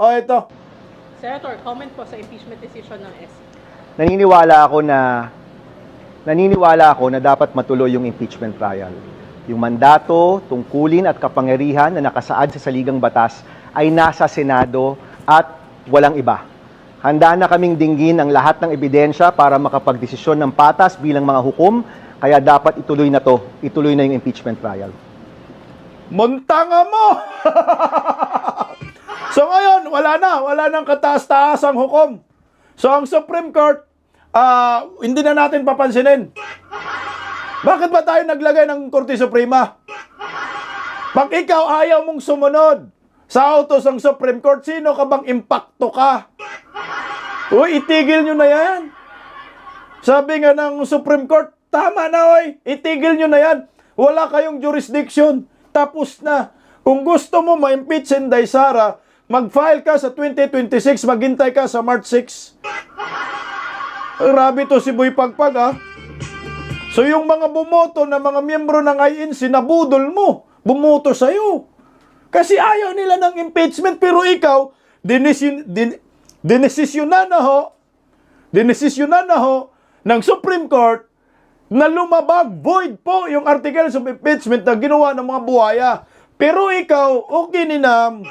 O, ito. Senator, comment po sa impeachment decision ng SC. naniniwala ako na naniniwala ako na dapat matuloy yung impeachment trial. Yung mandato, tungkulin at kapangyarihan na nakasaad sa saligang batas ay nasa Senado at walang iba. Handa na kaming dinggin ang lahat ng ebidensya para makapagdesisyon ng patas bilang mga hukom, kaya dapat ituloy na to, ituloy na yung impeachment trial. Muntanga mo! so ngayon, wala na. Wala nang kataas-taasang hukom. So ang Supreme Court, ah, hindi na natin papansinin. Bakit ba tayo naglagay ng Korte Suprema? Pag ikaw ayaw mong sumunod sa autos ng Supreme Court, sino ka bang impacto ka? Uy, itigil nyo na yan. Sabi nga ng Supreme Court, tama na oy, itigil nyo na yan. Wala kayong jurisdiction. Tapos na. Kung gusto mo ma-impeach si Sara, mag-file ka sa 2026, maghintay ka sa March 6. Grabe to si Boy Pagpag ah. So yung mga bumoto na mga miyembro ng INC, nabudol mo. Bumoto sa'yo. Kasi ayaw nila ng impeachment, pero ikaw, dinesin, din, dinesisyonan na ho, dinesisyonan na ho ng Supreme Court na lumabag, void po yung articles of impeachment na ginawa ng mga buhaya. Pero ikaw, okay ni Nam,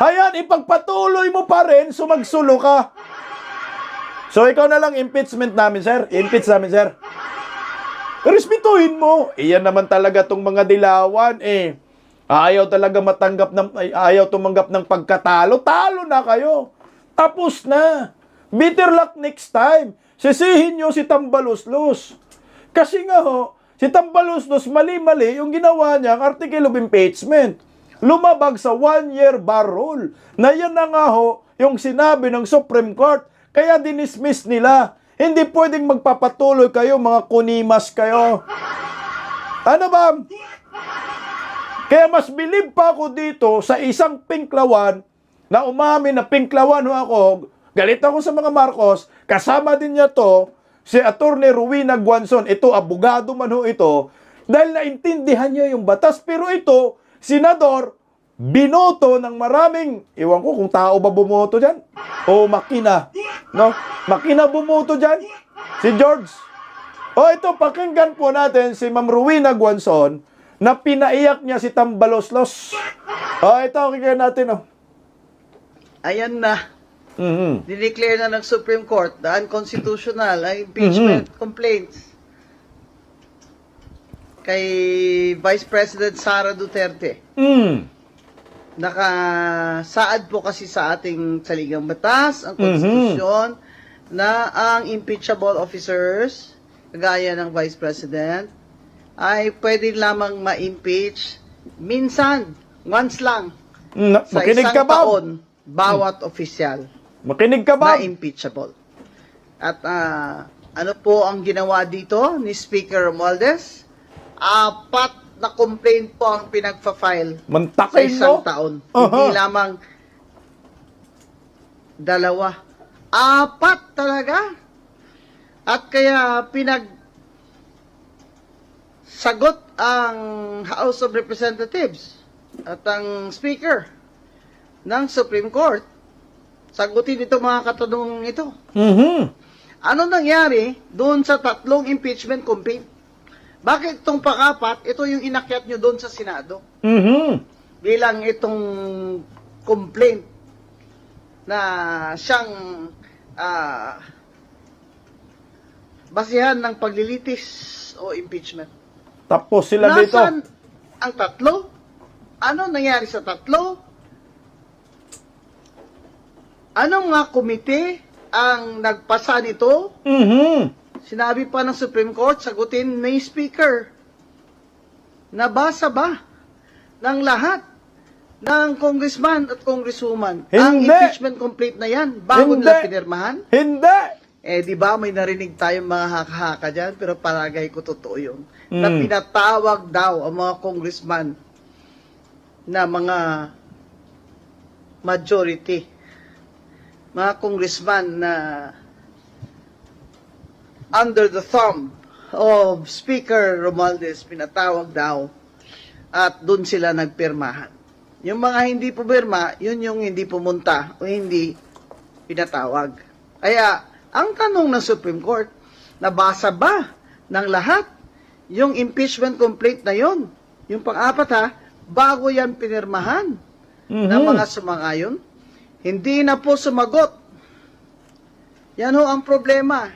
hayan, ipagpatuloy mo pa rin, sumagsulo ka. So ikaw na lang impeachment namin, sir. Impeach namin, sir. Respetuhin mo. Iyan naman talaga tong mga dilawan eh. Ayaw talaga matanggap ng ay, ayaw tumanggap ng pagkatalo. Talo na kayo. Tapos na. Bitter luck next time. Sisihin nyo si Tambaluslos. Kasi nga ho, si Tambaluslos mali-mali yung ginawa niya ang article of impeachment. Lumabag sa one-year bar rule. Na yan na nga ho, yung sinabi ng Supreme Court. Kaya dinismiss nila. Hindi pwedeng magpapatuloy kayo, mga kunimas kayo. Ano ba? Kaya mas believe pa ako dito sa isang pinklawan na umamin na pinklawan ho ako. Galit ako sa mga Marcos. Kasama din niya to si Attorney Ruina Guanzon. Ito, abogado man ho ito. Dahil naintindihan niya yung batas. Pero ito, senador, binoto ng maraming, iwan ko kung tao ba bumoto dyan, o makina, no? Makina bumoto dyan, si George. O ito, pakinggan po natin si Ma'am Ruina Guanzon na pinaiyak niya si Tambaloslos. O ito, pakinggan natin, oh. Ayan na. Mhm. Dineclare na ng Supreme Court na unconstitutional ang impeachment complaints kay Vice President Sara Duterte. Mm. Nakasaad po kasi sa ating saligang batas, ang konstitusyon, na ang impeachable officers, kagaya ng Vice President, ay pwede lamang ma-impeach minsan, once lang, Na, sa makinig isang ka ba? taon, bawat opisyal. Makinig ka ba? na impeachable. At ah, ano po ang ginawa dito ni Speaker Romualdez? Apat na complaint po ang pinagfa-file sa Mantakin isang mo? taon. Aha. Hindi lamang dalawa. Apat talaga. At kaya pinag sagot ang House of Representatives at ang Speaker ng Supreme Court. Sagutin ito mga katanungan ito. Mhm. Ano nangyari doon sa tatlong impeachment complaint? Bakit itong pakapat, ito yung inakyat nyo doon sa Senado? Mhm. Bilang itong complaint na siyang ah, basihan ng paglilitis o impeachment. Tapos sila dito. Nasaan ang tatlo? Ano nangyari sa tatlo? Anong nga komite ang nagpasa nito? Mhm. Sinabi pa ng Supreme Court, sagutin ni Speaker. Nabasa ba ng lahat ng congressman at congresswoman ang Hindi. impeachment complete na yan bago Hindi. nila pinirmahan? Hindi. Eh, di ba may narinig tayong mga haka-haka dyan, pero palagay ko totoo yun. Na Mm. pinatawag daw ang mga congressman na mga majority. Mga congressman na under the thumb of Speaker Romualdez, pinatawag daw at doon sila nagpirmahan. Yung mga hindi pumirma, yun yung hindi pumunta o hindi pinatawag. Kaya, ang tanong ng Supreme Court, nabasa ba ng lahat yung impeachment complaint na yun? Yung pang-apat ha, bago yan pinirmahan Mhm. ng mga sumangayon, hindi na po sumagot. Yan ho ang problema.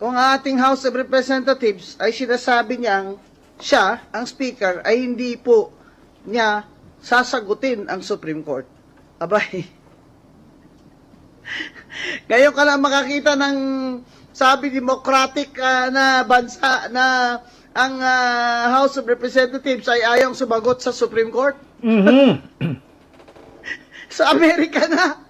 Kung ang ating House of Representatives ay sinasabi niyang siya, ang speaker, ay hindi po niya sasagutin ang Supreme Court. Abay, ngayon ka lang makakita ng sabi democratic ah, na bansa na ang ah, House of Representatives ay ayong sumagot sa Supreme Court. Mhm. Sa Amerika na.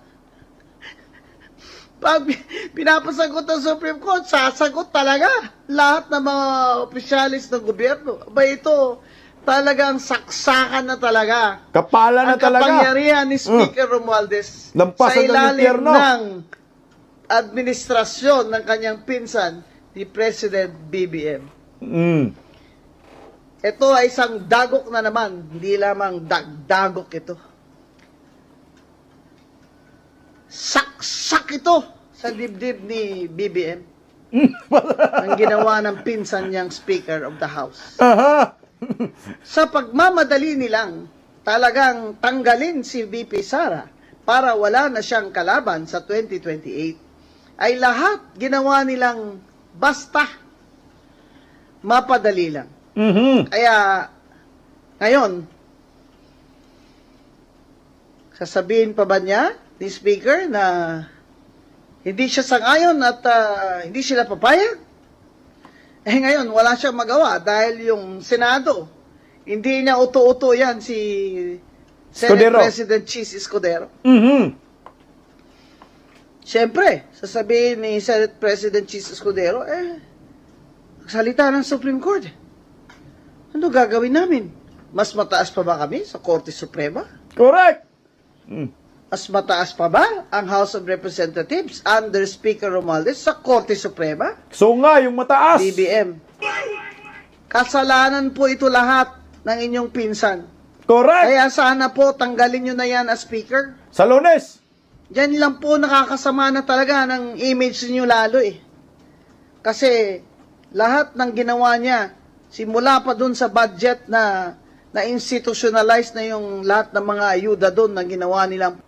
Pag pinapasagot ng Supreme Court, sasagot talaga lahat ng mga opisyalis ng gobyerno. Aba ito, talagang saksakan na talaga. Kapala na ang talaga. kapangyarihan ni Speaker Romualdez Lampasan ng sa ilalim impyerno. ng administrasyon ng kanyang pinsan, ni President BBM. Mm. Ito ay isang dagok na naman, hindi lamang dagdagok ito. Saksak ito sa dibdib ni BBM. ang ginawa ng pinsan niyang Speaker of the House. Aha. Sa pagmamadali nilang talagang tanggalin si VP Sara para wala na siyang kalaban sa 2028, ay lahat ginawa nilang basta mapadali lang. Mhm. Kaya, ngayon, sasabihin pa ba niya, ni Speaker, na hindi siya sangayon at ah, hindi sila papayag? Eh ngayon, wala siyang magawa dahil yung Senado, hindi niya uto-uto yan si Senate Escudero. President Cheese Escudero. Mhm. Siyempre, sasabihin ni Senate President Cheese Escudero, eh, salita ng Supreme Court. Ano gagawin namin? Mas mataas pa ba kami sa Korte Suprema? Correct. Mm. Mas mataas pa ba ang House of Representatives under Speaker Romualdez sa Korte Suprema? So nga, yung mataas. BBM. Kasalanan po ito lahat ng inyong pinsan. Correct. Kaya sana po tanggalin nyo na yan as Speaker. Sa lunes. Diyan lang po nakakasama na talaga ng image niyo lalo eh. Kasi lahat ng ginawa niya, simula pa dun sa budget na na institutionalize na yung lahat ng mga ayuda doon na ginawa nilang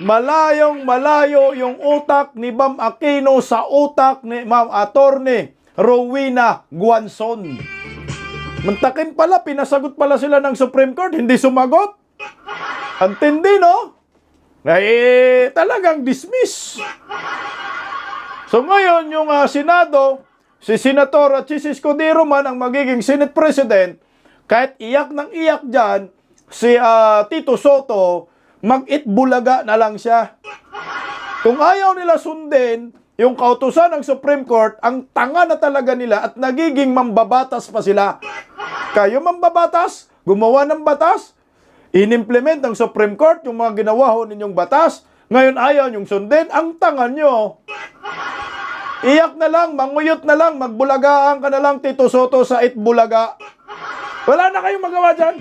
Malayong malayo yung utak ni Bam Aquino sa utak ni Ma'am Attorney Rowena Guanzon. Mantakin pala, pinasagot pala sila ng Supreme Court, hindi sumagot. Ang no? Eh, talagang dismiss. So ngayon, yung ah, Senado, si Senator Chis Escudero man ang magiging Senate President, kahit iyak ng iyak dyan, si ah, Tito Soto, mag-itbulaga na lang siya. Kung ayaw nila sundin yung kautusan ng Supreme Court, ang tanga na talaga nila at nagiging mambabatas pa sila. Kayo mambabatas, gumawa ng batas, inimplement ng Supreme Court yung mga ginawa ho ninyong batas, ngayon ayaw yung sundin, ang tanga nyo. Iyak na lang, manguyot na lang, magbulagaan ka na lang, Tito Soto, sa itbulaga. Wala na kayong magawa dyan.